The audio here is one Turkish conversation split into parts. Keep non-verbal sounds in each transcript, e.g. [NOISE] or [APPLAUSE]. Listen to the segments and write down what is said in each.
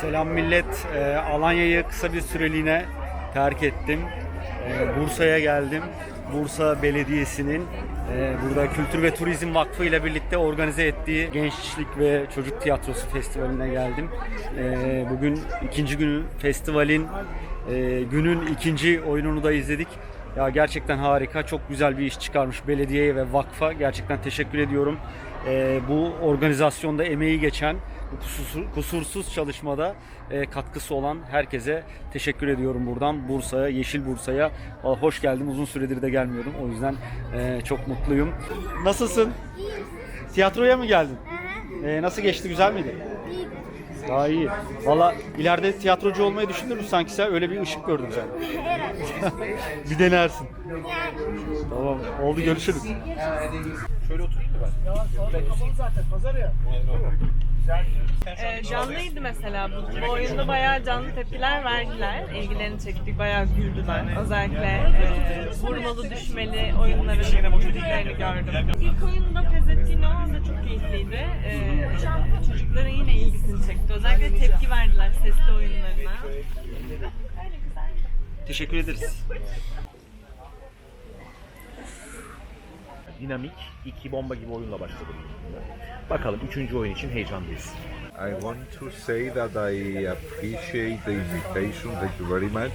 Selam millet. Ee, Alanya'yı kısa bir süreliğine terk ettim. Ee, Bursa'ya geldim. Bursa Belediyesi'nin e, burada Kültür ve Turizm Vakfı ile birlikte organize ettiği Gençlik ve Çocuk Tiyatrosu Festivali'ne geldim. Ee, bugün ikinci günü festivalin e, günün ikinci oyununu da izledik. Ya gerçekten harika, çok güzel bir iş çıkarmış belediyeye ve vakfa. Gerçekten teşekkür ediyorum. Ee, bu organizasyonda emeği geçen, bu kusursuz, kusursuz çalışmada e, katkısı olan herkese teşekkür ediyorum buradan. Bursa'ya, Yeşil Bursa'ya hoş geldim. Uzun süredir de gelmiyordum. O yüzden e, çok mutluyum. Nasılsın? Tiyatroya mı geldin? Ee, nasıl geçti? Güzel miydi? Daha iyi. Valla ileride tiyatrocu olmayı düşünür müsün sanki sen? Öyle bir ışık gördüm sen. [LAUGHS] bir denersin. Tamam. Oldu görüşürüz. Şöyle Ee, canlıydı mesela bu. Bu oyunda bayağı canlı tepkiler verdiler. İlgilerini çektik, bayağı güldüler. Özellikle e, vurmalı düşmeli oyunların güldüklerini gördüm. İlk oyunda Pezettino da çok keyifliydi. Ee, çocukların yine ilgisini çekti. Özellikle tepki verdiler sesli oyunlarına. Teşekkür ederiz. Dinamik iki bomba gibi oyunla başladım. Bakalım üçüncü oyun için heyecanlıyız. I want to say that I appreciate the invitation. Thank you very much.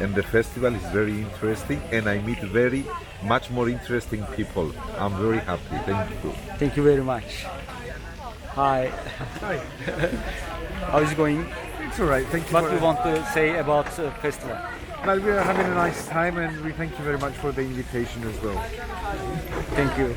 And the festival is very interesting, and I meet very much more interesting people. I'm very happy. Thank you. Thank you very much. Hi. Hi. [LAUGHS] How is it going? It's all right. Thank you. What do you want to say about uh, festival? Well, we are having a nice time, and we thank you very much for the invitation as well. Thank you.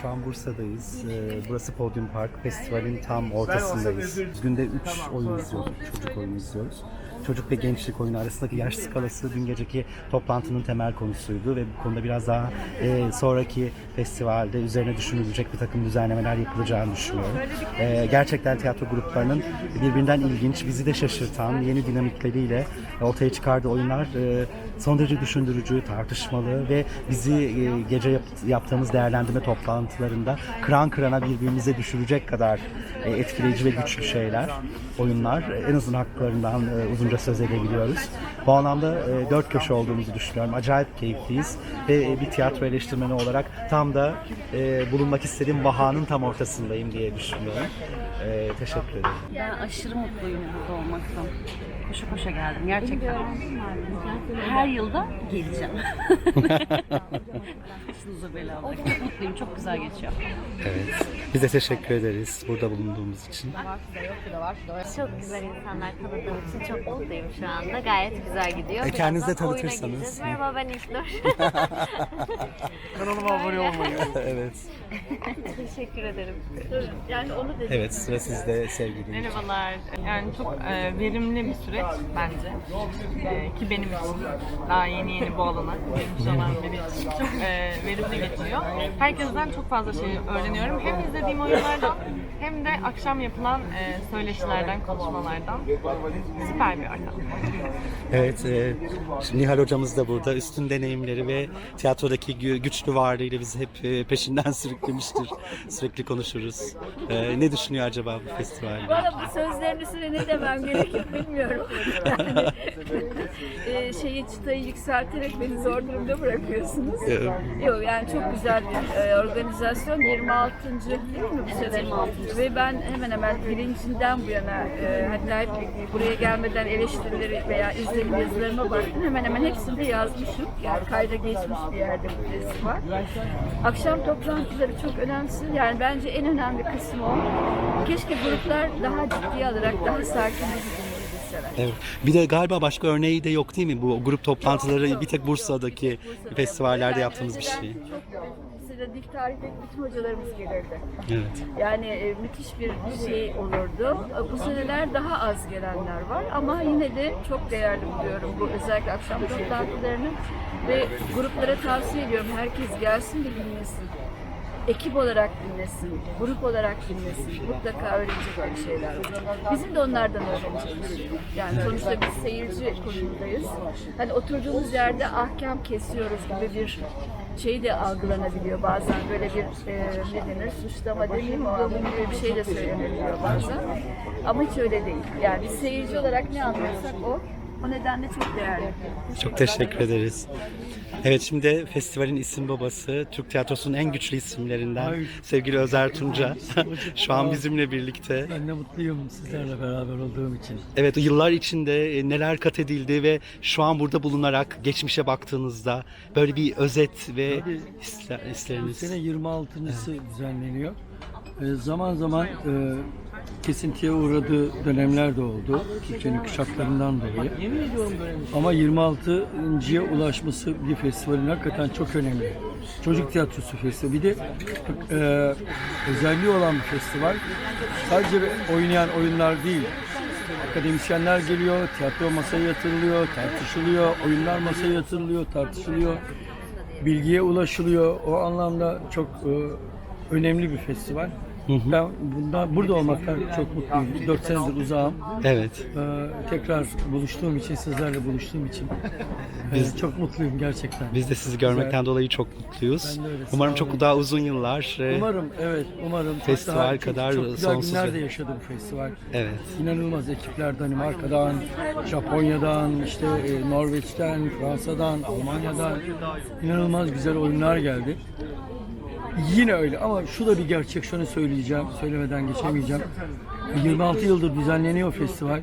Şu an Bursa'dayız. Ee, Burası Podium Park. Festivalin tam ortasındayız. Günde 3 oyun izliyoruz, çocuk oyunu izliyoruz. Çocuk ve gençlik oyunu arasındaki yaş skalası dün geceki toplantının temel konusuydu ve bu konuda biraz daha e, sonraki festivalde üzerine düşünülecek bir takım düzenlemeler yapılacağını düşünüyorum. Ee, gerçekten tiyatro gruplarının birbirinden ilginç, bizi de şaşırtan yeni dinamikleriyle ortaya çıkardığı oyunlar e, son derece düşündürücü, tartışmalı ve bizi e, gece yap- yaptığımız değerlendirme toplantılarında kıran kırana birbirimize düşürecek kadar e, etkileyici ve güçlü şeyler, oyunlar. E, En azından haklarından e, uzunca söz edebiliyoruz. Bu anlamda e, dört köşe olduğumuzu düşünüyorum. Acayip keyifliyiz ve e, bir tiyatro eleştirmeni olarak tam da e, bulunmak istediğim vahanın tam ortasındayım diye düşünüyorum. E, teşekkür ederim. Ben aşırı mutluyum burada olmaktan. Koşa koşa geldim gerçekten. Her yılda geleceğim. [LAUGHS] Başınıza bela olacak. Çok mutluyum, çok güzel geçiyor. Evet. Biz de teşekkür ederiz burada bulunduğumuz için. Çok güzel insanlar tanıdığım için çok mutluyum şu anda. Gayet güzel gidiyor. E, kendinizi de Birazdan oyuna tanıtırsanız. gireceğiz. Merhaba ben İlknur. [LAUGHS] Kanalıma abone olmayı. evet. Teşekkür ederim. Evet sıra sizde sevgili. Merhabalar. Yani çok e, verimli bir süreç bence. E, ki benim için daha yeni yeni bu alana girmiş olan biri için çok e, verimli geçiyor. Herkesten çok fazla şey öğreniyorum. Hem izlediğim oyunlardan hem de akşam yapılan e, söyleşilerden, konuşmalardan. Süper bir ortam. Evet, e, şimdi Nihal hocamız da burada. Üstün deneyimleri ve tiyatrodaki gü- güçlü varlığıyla bizi hep e, peşinden [LAUGHS] sürüklemiştir. Sürekli konuşuruz. E, ne düşünüyor acaba bu festivalde? Bu sözlerin üstüne ne demem gerekiyor bilmiyorum. E, şeyi çıtayı yükselterek beni zor durumda bırakıyorsunuz. Evet. Yok yani çok güzel bir e, organizasyon. 26. değil mi bu sene? Ve ben hemen hemen birincinden bu yana e, hatta hep buraya gelmeden eleştirileri veya izlenim yazılarıma baktım. Hemen hemen hepsinde yazmışım. Yani kayda geçmiş bir yerde bu festival. Akşam toplantıları çok önemsiz. Yani bence en önemli kısmı o. Keşke gruplar daha ciddiye alarak daha sakin bir. Evet. Bir de galiba başka örneği de yok değil mi? Bu grup toplantıları bir tek Bursa'daki festivallerde yaptığımız bir şey. Mesela dik tarihteki bütün hocalarımız gelirdi. Evet. Yani e, müthiş bir şey olurdu. E, Bu seneler daha az gelenler var ama yine de çok değerli buluyorum bu özellikle akşam toplantılarını ve gruplara tavsiye ediyorum herkes gelsin ve dinlesin. Ekip olarak dinlesin, grup olarak dinlesin. Mutlaka öğrenecek bir şeyler var. Bizim de onlardan öğreneceğimiz. Yani sonuçta biz seyirci konumundayız. Hani oturduğumuz yerde ahkam kesiyoruz gibi bir şey de algılanabiliyor bazen böyle bir e, ne denir suçlama demeyeyim ama böyle bir şey de söylenebiliyor bazen. Ama hiç öyle değil. Yani biz seyirci olarak ne anlıyorsak o. O nedenle çok değerli. Çok teşekkür ederiz. Evet şimdi festivalin isim babası, Türk tiyatrosunun en güçlü isimlerinden sevgili Özer Tunca. [LAUGHS] Şu an bizimle birlikte. Ben de mutluyum sizlerle beraber olduğum için. Evet yıllar içinde e, neler kat edildi ve şu an burada bulunarak geçmişe baktığınızda böyle bir özet ve hisler, Bu hisleriniz. sene 26.sı düzenleniyor. Ee, zaman zaman e, kesintiye uğradığı dönemler de oldu. Türkiye'nin kuşaklarından dolayı. Ama 26.ya ulaşması bir festivalin hakikaten çok önemli. Çocuk tiyatrosu festivali. Bir de e, özelliği olan bir festival. Sadece oynayan oyunlar değil. Akademisyenler geliyor, tiyatro masaya yatırılıyor, tartışılıyor, oyunlar masaya yatırılıyor, tartışılıyor, bilgiye ulaşılıyor. O anlamda çok e, önemli bir festival. Ben bundan burada olmaktan çok mutluyum. 4 senedir uzağım. Evet. E, tekrar buluştuğum için, sizlerle buluştuğum için e, çok mutluyum gerçekten. Biz de sizi görmekten dolayı çok mutluyuz. Ben de öyle, Umarım çok daha uzun yıllar. Umarım, evet, umarım. Çok Festival çok- kadar çok, güzel sonsuz günler bir- de yaşadı bu festival. Evet. İnanılmaz ekipler Danimarka'dan, Japonya'dan, işte e, Norveç'ten, Fransa'dan, Almanya'dan inanılmaz güzel oyunlar geldi. Yine öyle ama şu da bir gerçek şunu söyleyeceğim, söylemeden geçemeyeceğim. 26 yıldır düzenleniyor festival.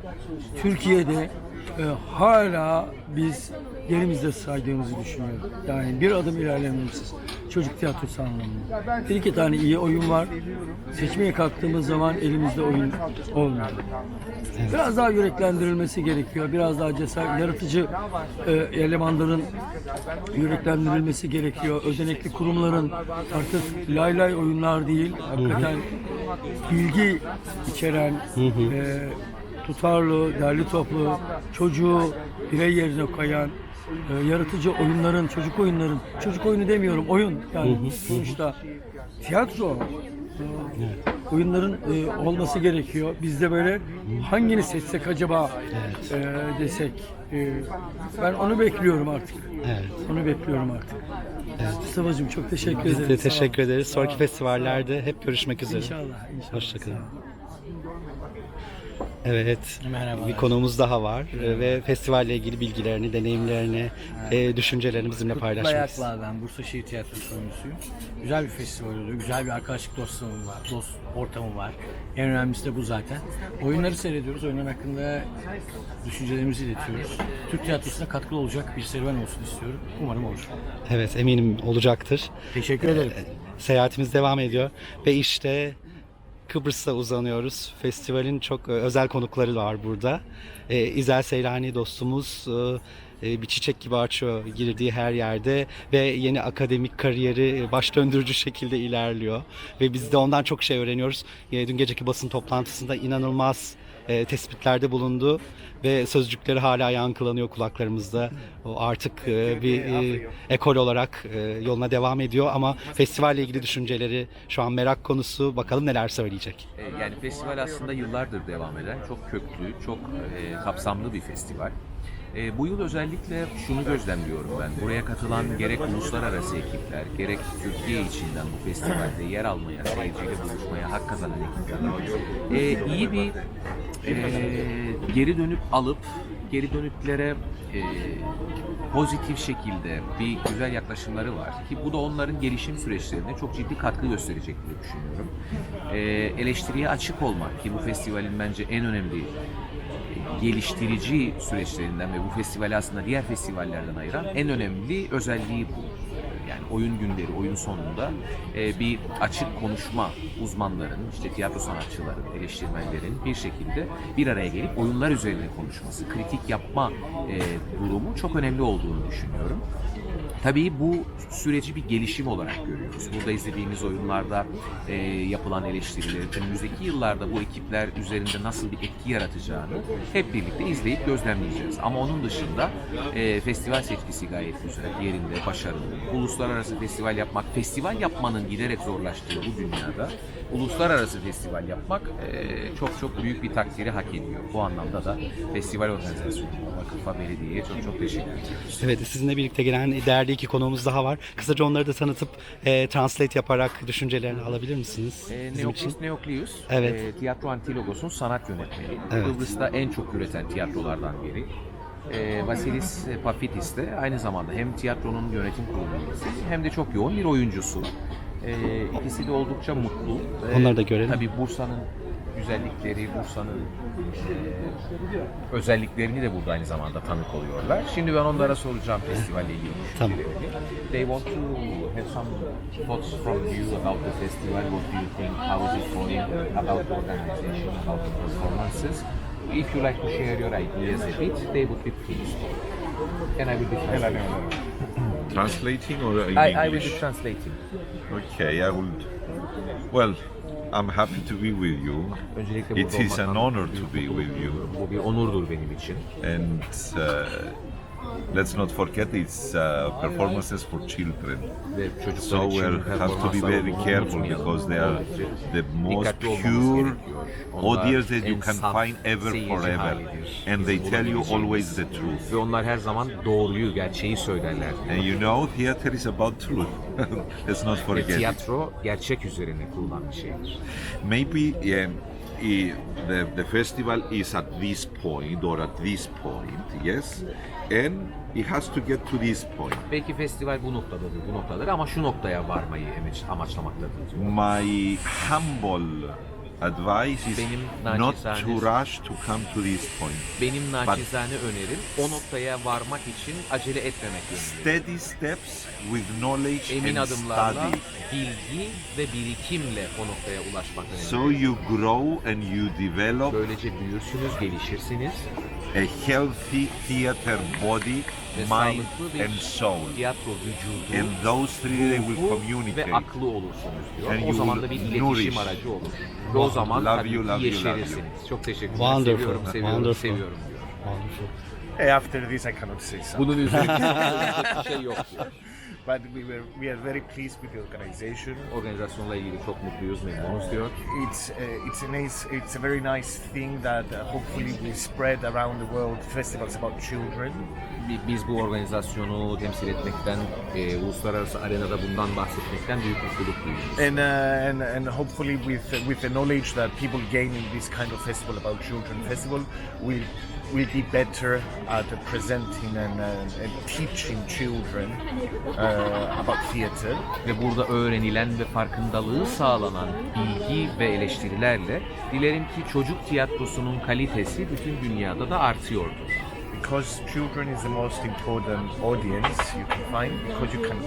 Türkiye'de e, hala biz yerimizde saydığımızı düşünüyorum. Yani bir adım ilerlememişiz. Çocuk tiyatrosu anlamında. Bir iki tane iyi oyun var. Seçmeye kalktığımız zaman elimizde oyun olmuyor. Biraz daha yüreklendirilmesi gerekiyor. Biraz daha cesaret, yaratıcı e, elemanların yüreklendirilmesi gerekiyor. Özenekli kurumların artık lay lay oyunlar değil, hakikaten bilgi içeren, e, tutarlı, derli toplu, çocuğu birey yerine koyan, e, yaratıcı oyunların, çocuk oyunların, çocuk oyunu demiyorum, oyun yani sonuçta tiyatro e, oyunların e, olması gerekiyor. Biz de böyle hangini seçsek acaba e, desek. E, ben onu bekliyorum artık. Evet. Onu bekliyorum artık. Mustafa'cığım çok teşekkür ederim. Biz de Sağ ol. teşekkür ederiz. Sonraki festivallerde hep görüşmek üzere. İnşallah. inşallah. Hoşçakalın. Evet, bir konuğumuz daha var e, ve festivalle ilgili bilgilerini, deneyimlerini, e, düşüncelerini bizimle paylaşmak istiyor. Ben Bursa Şehir Tiyatrosu oyuncusuyum. Güzel bir festival oluyor. Güzel bir arkadaşlık dostluğum var. Dost ortamı var. En önemlisi de bu zaten. Oyunları seyrediyoruz. Oyunlar hakkında düşüncelerimizi iletiyoruz. Türk tiyatrosuna katkılı olacak bir serüven olsun istiyorum. Umarım olur. Evet, eminim olacaktır. Teşekkür ederim. Seyahatimiz devam ediyor ve işte Kıbrıs'a uzanıyoruz. Festivalin çok e, özel konukları var burada. E, İzel Seylani dostumuz e, bir çiçek gibi açıyor girdiği her yerde ve yeni akademik kariyeri baş döndürücü şekilde ilerliyor ve biz de ondan çok şey öğreniyoruz. E, dün geceki basın toplantısında inanılmaz tespitlerde bulundu ve sözcükleri hala yankılanıyor kulaklarımızda. O artık e, bir e, ekol olarak e, yoluna devam ediyor ama festivalle ilgili düşünceleri şu an merak konusu. Bakalım neler söyleyecek. Yani festival aslında yıllardır devam eden çok köklü, çok e, kapsamlı bir festival. E, bu yıl özellikle şunu gözlemliyorum ben. Buraya katılan gerek uluslararası ekipler, gerek Türkiye içinden bu festivalde yer almaya, seyirciyle buluşmaya hak kazanan ekipler. E, iyi bir e, geri dönüp alıp geri dönütlere e, pozitif şekilde bir güzel yaklaşımları var ki bu da onların gelişim süreçlerine çok ciddi katkı gösterecek diye düşünüyorum. E, eleştiriye açık olmak ki bu festivalin bence en önemli geliştirici süreçlerinden ve bu festivali aslında diğer festivallerden ayıran en önemli özelliği bu. Oyun günleri, oyun sonunda e, bir açık konuşma uzmanların, işte tiyatro sanatçıların, eleştirmenlerin bir şekilde bir araya gelip oyunlar üzerine konuşması, kritik yapma e, durumu çok önemli olduğunu düşünüyorum. Tabii bu süreci bir gelişim olarak görüyoruz. Burada izlediğimiz oyunlarda e, yapılan eleştirileri, önümüzdeki yıllarda bu ekipler üzerinde nasıl bir etki yaratacağını hep birlikte izleyip gözlemleyeceğiz. Ama onun dışında e, festival seçkisi gayet güzel, yerinde, başarılı. Uluslararası festival yapmak, festival yapmanın giderek zorlaştığı bu dünyada uluslararası festival yapmak e, çok çok büyük bir takdiri hak ediyor. Bu anlamda da festival organizasyonuna, vakıfa, belediyeye çok çok teşekkür ediyoruz. Evet, sizinle birlikte gelen değerli Değerli iki konuğumuz daha var. Kısaca onları da tanıtıp e, translate yaparak düşüncelerini alabilir misiniz? E? Neoklos Neoklius, Evet. e, Tiyatro Antilogos'un sanat yönetmeni. Evet. Kıbrıs'ta en çok üreten tiyatrolardan biri. E, Vasilis Pafitis de aynı zamanda hem tiyatronun yönetim kurulu üyesi hem de çok yoğun bir oyuncusu. E, ikisi de oldukça mutlu. E, Onları da görelim. Tabii Bursa'nın güzellikleri, Bursa'nın e, özelliklerini de burada aynı zamanda tanık oluyorlar. Şimdi ben onlara soracağım festivalle ilgili Tamam. They want to have some thoughts from you about the festival. What do you think? How is it going? About the organization, about the performances. If you like to share your ideas a bit, they would be pleased. And I will be translating. Translating or in I, I will English? be translating. Okay, I will. Well, I'm happy to be with you. Öncelikle It burada is an olmaktan honor to be with you. Bu bir onurdur benim için. And uh, let's not forget it's uh, performances for children. So için we have to be very careful because they are the most pure. Audience that you can find ever forever. And they tell you always the truth. Ve onlar her zaman doğruyu, gerçeği söylerler. And you know, theater is about truth. [LAUGHS] Let's not forget tiyatro gerçek üzerine kurulan bir şeydir. Maybe um, i- the, the festival is at this point or at this point, yes? And it has to get to this point. Belki festival bu noktadadır, bu noktadır ama şu noktaya varmayı amaç, amaçlamaktadır. My humble advice is Benim not to rush to come to this point. Benim naçizane önerim o noktaya varmak için acele etmemek yönünde. Steady steps with knowledge Emin and adımlarla study. bilgi ve birikimle o noktaya ulaşmak önemli. So you grow and you develop Böylece büyürsünüz, gelişirsiniz a healthy theater body, ve mind sağlıklı bir and soul. tiyatro vücudu, And those three they will ruhu communicate. ve aklı olursunuz diyor. And o you zaman da bir will iletişim nourish. aracı olur. Ve o zaman Love tabii you, ki love you, love you. yeşerirsiniz. Çok teşekkürler. Wonderful, Seviyorum, seviyorum, wonderful. seviyorum diyor. Wonderful. After this, I cannot say something. Bunun üzerine [LAUGHS] bir şey yok diyor. But we were we are very pleased with the organization. Organizasyonla ilgili çok mutluyuz, memnunuz diyor. It's uh, it's a nice it's a very nice thing that uh, hopefully will spread around the world. Festivals about children. Biz bu organizasyonu temsil etmekten, e, uluslararası arenada bundan bahsetmekten büyük mutluluk duyuyoruz. And, uh, and and hopefully with with the knowledge that people gain in this kind of festival about children festival will be better at presenting and, uh, and teaching children uh, about theatre. Ve burada öğrenilen ve farkındalığı sağlanan bilgi ve eleştirilerle dilerim ki çocuk tiyatrosunun kalitesi bütün dünyada da artıyordur. Because children is the most important audience you can find because you can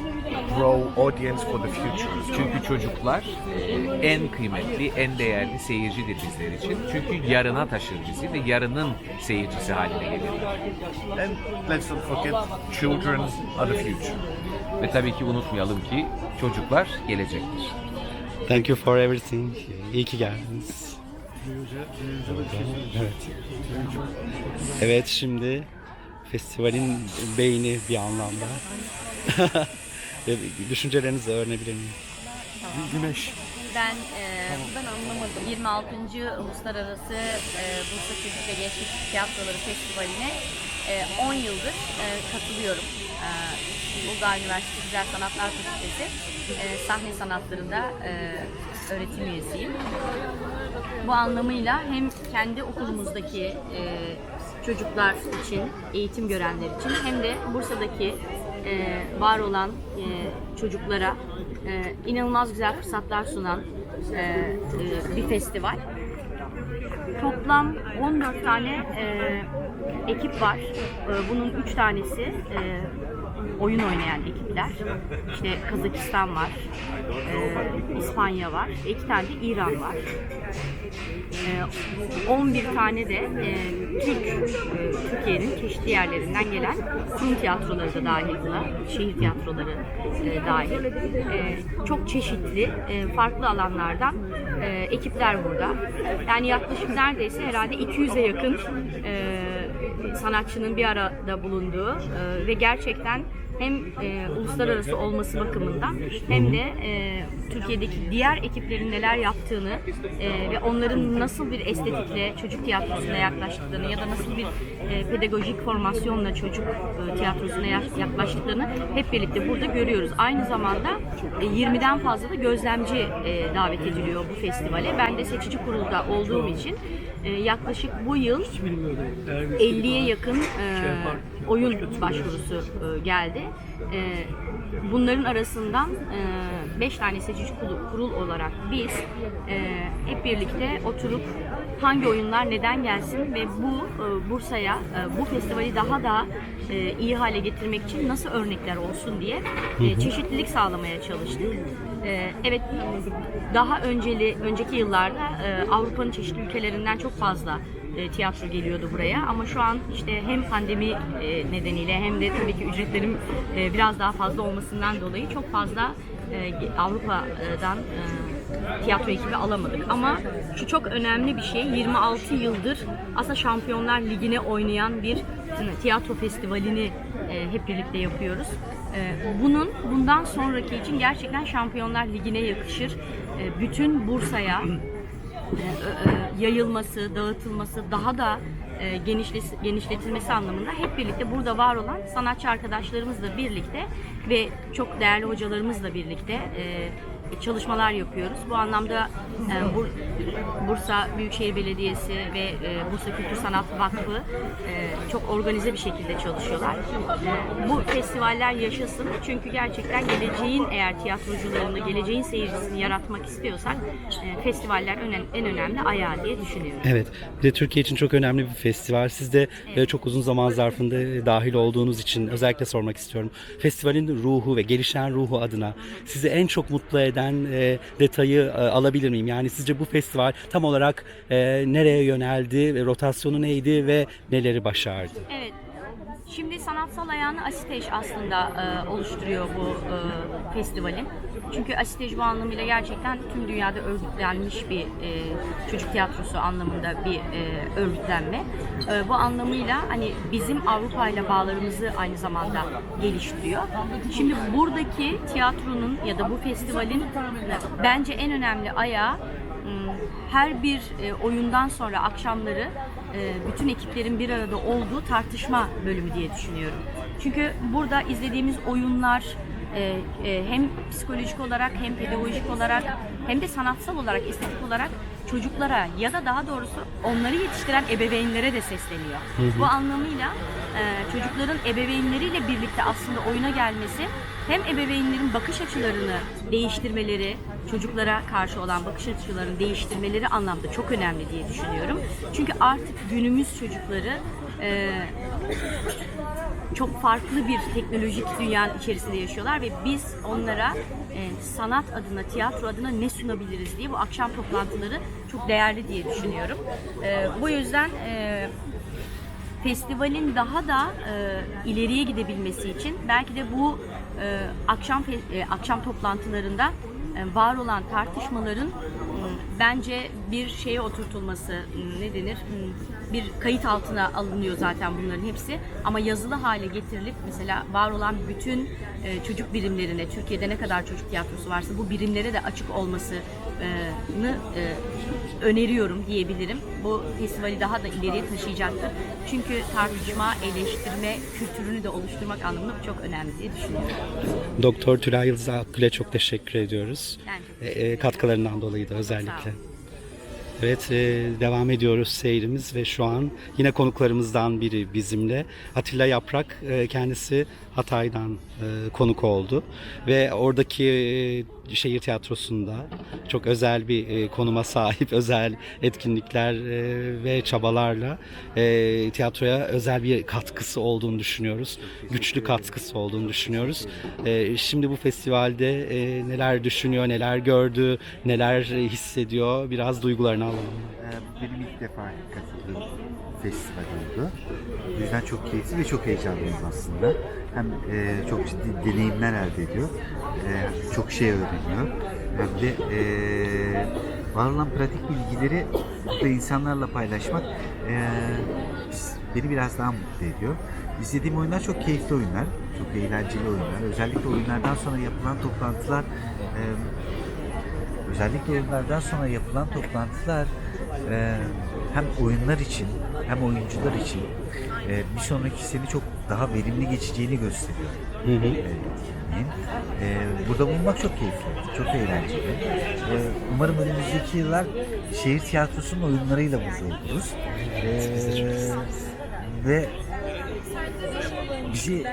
grow audience for the future. Çünkü çocuklar e, en kıymetli, en değerli seyircidir bizler için. Çünkü yarına taşır bizi ve yarının seyircisi haline gelirler. And let's not forget, children are the future. Ve tabii ki unutmayalım ki çocuklar gelecektir. Thank you for everything. İyi ki geldiniz. Evet. Evet şimdi festivalin beyni bir anlamda. [LAUGHS] Düşüncelerinizi öğrenebilir miyim? Güneş. Ben e, ben anlamadım. 26. Uluslararası e, Bursa Çocuk ve Gençlik Tiyatroları Festivali'ne e, 10 yıldır e, katılıyorum. E, Uludağ Üniversitesi Güzel Sanatlar Fakültesi e, sahne sanatlarında e, öğretim üyesiyim. Bu anlamıyla hem kendi okulumuzdaki e, çocuklar için, eğitim görenler için hem de Bursa'daki e, var olan e, çocuklara e, inanılmaz güzel fırsatlar sunan e, e, bir festival. Toplam 14 tane e, ekip var. E, bunun 3 tanesi e, oyun oynayan ekipler. İşte Kazakistan var, e, İspanya var, 2 tane de İran var. E, 11 tane de e, Türk, e, Türkiye'nin çeşitli yerlerinden gelen Rum tiyatroları da dahil buna, şehir tiyatroları e, dahil. E, çok çeşitli, e, farklı alanlardan e, ekipler burada. Yani yaklaşık neredeyse herhalde 200'e yakın e, sanatçının bir arada bulunduğu e, ve gerçekten hem e, uluslararası olması bakımından hem de e, Türkiye'deki diğer ekiplerin neler yaptığını e, ve onların nasıl bir estetikle çocuk tiyatrosuna yaklaştıklarını ya da nasıl bir e, pedagojik formasyonla çocuk e, tiyatrosuna ya- yaklaştıklarını hep birlikte burada görüyoruz. Aynı zamanda e, 20'den fazla da gözlemci e, davet ediliyor bu festivale. Ben de seçici kurulda olduğum için yaklaşık bu yıl 50'ye yakın e, oyun başvurusu e, geldi. E, bunların arasından 5 tane seçici kurul, olarak biz hep birlikte oturup hangi oyunlar neden gelsin ve bu Bursa'ya bu festivali daha da iyi hale getirmek için nasıl örnekler olsun diye çeşitlilik sağlamaya çalıştık. E, evet daha önceli önceki yıllarda e, Avrupa'nın çeşitli ülkelerinden çok fazla e, tiyatro geliyordu buraya ama şu an işte hem pandemi e, nedeniyle hem de tabii ki ücretlerin biraz daha fazla olmasından dolayı çok fazla Avrupa'dan tiyatro ekibi alamadık ama şu çok önemli bir şey 26 yıldır aslında Şampiyonlar Ligi'ne oynayan bir tiyatro festivalini hep birlikte yapıyoruz. E, bunun bundan sonraki için gerçekten Şampiyonlar Ligi'ne yakışır. E, bütün Bursa'ya e, e, yayılması, dağıtılması, daha da e, genişletilmesi anlamında hep birlikte burada var olan sanatçı arkadaşlarımızla birlikte ve çok değerli hocalarımızla birlikte çalışmalar yapıyoruz. Bu anlamda e, Bur- Bursa Büyükşehir Belediyesi ve e, Bursa Kültür Sanat Vakfı e, çok organize bir şekilde çalışıyorlar. E, bu festivaller yaşasın çünkü gerçekten geleceğin eğer tiyatrocularını, geleceğin seyircisini yaratmak istiyorsak e, festivaller önem- en önemli ayağı diye düşünüyorum. Evet. Bir de Türkiye için çok önemli bir festival. Siz de e, çok uzun zaman zarfında e, dahil olduğunuz için özellikle sormak istiyorum. Festivalin ruhu ve gelişen ruhu adına sizi en çok mutlu eden e, detayı e, alabilir miyim? Yani sizce bu festival tam olarak e, nereye yöneldi, rotasyonu neydi ve neleri başardı? Evet. Şimdi sanatsal ayağını Asiteş aslında e, oluşturuyor bu e, festivalin. Çünkü Asiteş bu anlamıyla gerçekten tüm dünyada örgütlenmiş bir e, çocuk tiyatrosu anlamında bir e, örgütlenme. E, bu anlamıyla hani bizim Avrupa ile bağlarımızı aynı zamanda geliştiriyor. Şimdi buradaki tiyatronun ya da bu festivalin bence en önemli ayağı her bir e, oyundan sonra akşamları bütün ekiplerin bir arada olduğu tartışma bölümü diye düşünüyorum. Çünkü burada izlediğimiz oyunlar e, e, hem psikolojik olarak hem pedagojik olarak hem de sanatsal olarak, estetik olarak çocuklara ya da daha doğrusu onları yetiştiren ebeveynlere de sesleniyor. Bu anlamıyla e, çocukların ebeveynleriyle birlikte aslında oyuna gelmesi hem ebeveynlerin bakış açılarını değiştirmeleri, çocuklara karşı olan bakış açılarını değiştirmeleri anlamda çok önemli diye düşünüyorum. Çünkü artık günümüz çocukları e, çok farklı bir teknolojik dünyanın içerisinde yaşıyorlar ve biz onlara e, sanat adına, tiyatro adına ne sunabiliriz diye bu akşam toplantıları çok değerli diye düşünüyorum. E, bu yüzden e, festivalin daha da e, ileriye gidebilmesi için belki de bu akşam fe- e, akşam toplantılarında e, var olan tartışmaların bence bir şeye oturtulması ne denir bir kayıt altına alınıyor zaten bunların hepsi ama yazılı hale getirilip mesela var olan bütün e, çocuk birimlerine Türkiye'de ne kadar çocuk tiyatrosu varsa bu birimlere de açık olmasını e, öneriyorum diyebilirim. Bu festivali daha da ileriye taşıyacaktır. Çünkü tartışma, eleştirme kültürünü de oluşturmak anlamında çok önemli diye düşünüyorum. Doktor Tülay Yıldız Akgül'e çok teşekkür ediyoruz. Ben E, e, katkılarından dolayı da özellikle. Sağ olun. Evet, e, devam ediyoruz seyrimiz ve şu an yine konuklarımızdan biri bizimle. Atilla Yaprak, e, kendisi Hatay'dan e, konuk oldu ve oradaki e, şehir tiyatrosunda çok özel bir e, konuma [LAUGHS] sahip, özel etkinlikler e, ve çabalarla e, tiyatroya özel bir katkısı olduğunu düşünüyoruz. Güçlü katkısı olduğunu düşünüyoruz. E, şimdi bu festivalde e, neler düşünüyor, neler gördü, neler hissediyor, biraz duygularını alalım. Ee, benim ilk defa katıldığım festival oldu. Yüzden çok keyifli ve çok heyecanlıyım aslında. Hem e, çok ciddi deneyimler elde ediyor, e, çok şey öğreniyor. Hem de e, var olan pratik bilgileri burada insanlarla paylaşmak e, beni biraz daha mutlu ediyor. İzlediğim oyunlar çok keyifli oyunlar. çok eğlenceli oyunlar. Özellikle oyunlardan sonra yapılan toplantılar e, özellikle oyunlardan sonra yapılan toplantılar e, hem oyunlar için hem oyuncular için e, bir sonraki sene çok daha verimli geçeceğini gösteriyor. Hı hı. E. E, burada bulunmak çok keyifli, çok eğlenceli. E, umarım önümüzdeki yıllar şehir tiyatrosunun oyunlarıyla burada oluruz. E, ve bizi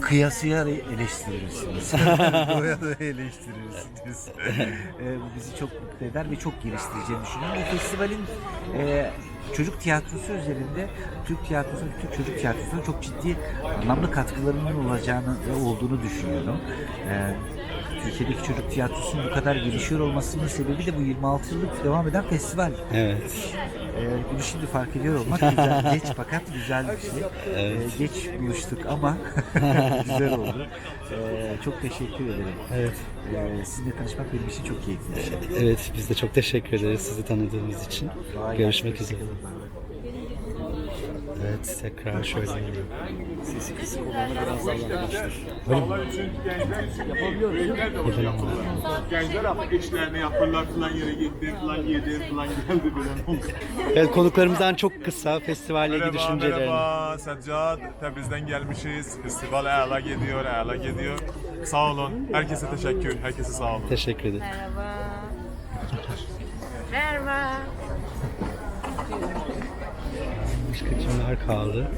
kıyasıya eleştirirsiniz. Doya da eleştirirsiniz. Ee, bu bizi çok mutlu eder ve çok geliştireceğini düşünüyorum. Bu festivalin e, çocuk tiyatrosu üzerinde Türk tiyatrosu, Türk çocuk tiyatrosuna çok ciddi anlamlı katkılarının olacağını olduğunu düşünüyorum. Ee, Türkiye'deki çocuk tiyatrosunun bu kadar gelişiyor olmasının sebebi de bu 26 yıllık devam eden festival. Evet. Ee, bunu şimdi fark ediyor olmak güzel, [LAUGHS] geç fakat güzel bir şey. Ee, geç buluştuk ama [LAUGHS] güzel oldu. Ee, çok teşekkür ederim. Evet. Ee, sizinle tanışmak benim için çok keyifli bir şey. Evet biz de çok teşekkür ederiz sizi tanıdığımız için. Görüşmek üzere. Evet tekrar şöyle. Sesi kısık olanı biraz daha yaklaştır. Gençler artık işlerini yaparlar falan yere gitti falan yedi falan geldi bilen oldu. Evet konuklarımızdan çok kısa festivalle ilgili düşüncelerini. merhaba Seccad. Tebriz'den gelmişiz. Festival a'la gidiyor, a'la gidiyor. Sağ olun. Herkese teşekkür. Herkese sağ olun. Teşekkür ederim. Merhaba. Merhaba. Kimler kaldı?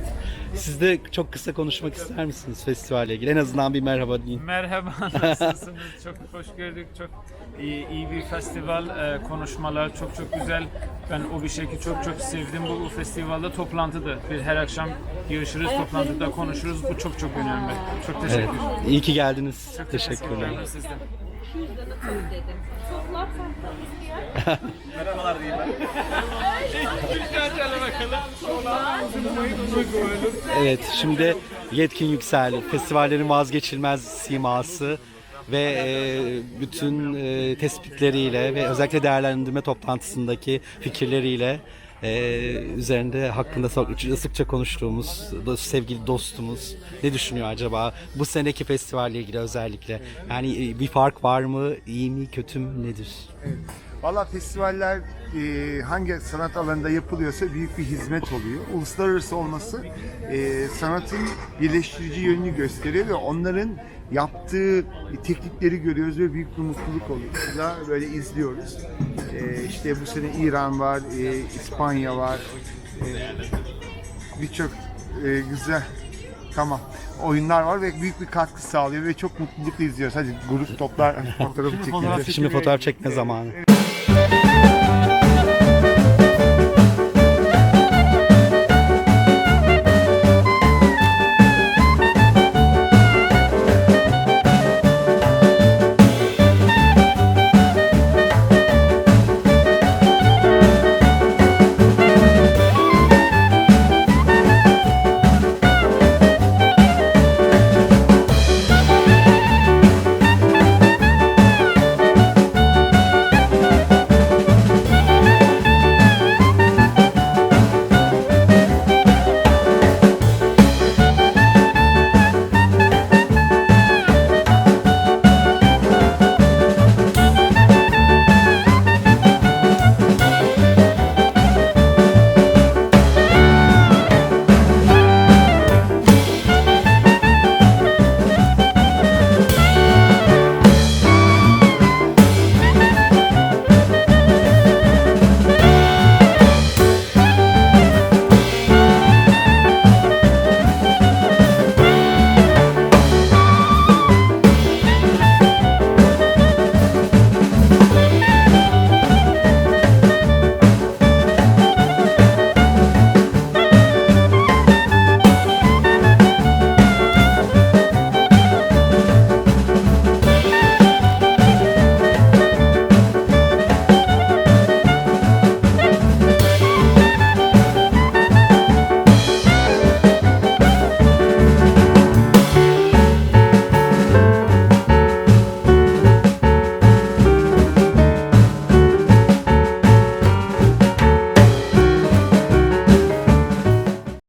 Siz de çok kısa konuşmak ister misiniz festivalle ilgili? En azından bir merhaba deyin. Merhaba, [LAUGHS] nasılsınız? Çok hoş gördük. Çok iyi, iyi bir festival. Ee, konuşmalar çok çok güzel. Ben o bir şekilde çok çok sevdim. Bu, bu festivalde toplantıda. Bir her akşam görüşürüz, toplantıda konuşuruz. Bu çok çok önemli. Çok teşekkür Evet. ederim. İyi ki geldiniz. Çok Teşekkürler. teşekkürler sizden. Merhabalar diyeyim ben. Evet, şimdi Yetkin Yüksel, festivallerin vazgeçilmez siması ve e, bütün e, tespitleriyle ve özellikle değerlendirme toplantısındaki fikirleriyle e, üzerinde hakkında sıkça konuştuğumuz sevgili dostumuz ne düşünüyor acaba bu seneki festivalle ilgili özellikle? Yani e, bir fark var mı? İyi mi, kötü mü, nedir? Valla festivaller e, hangi sanat alanında yapılıyorsa büyük bir hizmet oluyor. Uluslararası olması e, sanatın birleştirici yönünü gösteriyor ve onların yaptığı teknikleri görüyoruz ve büyük bir mutluluk oluyor. Da böyle izliyoruz. E, işte bu sene İran var, e, İspanya var. E, Birçok e, güzel tamam oyunlar var ve büyük bir katkı sağlıyor ve çok mutlulukla izliyoruz. Hadi grup toplar fotoğrafı çekelim. Şimdi fotoğraf çekme zamanı. Thank you.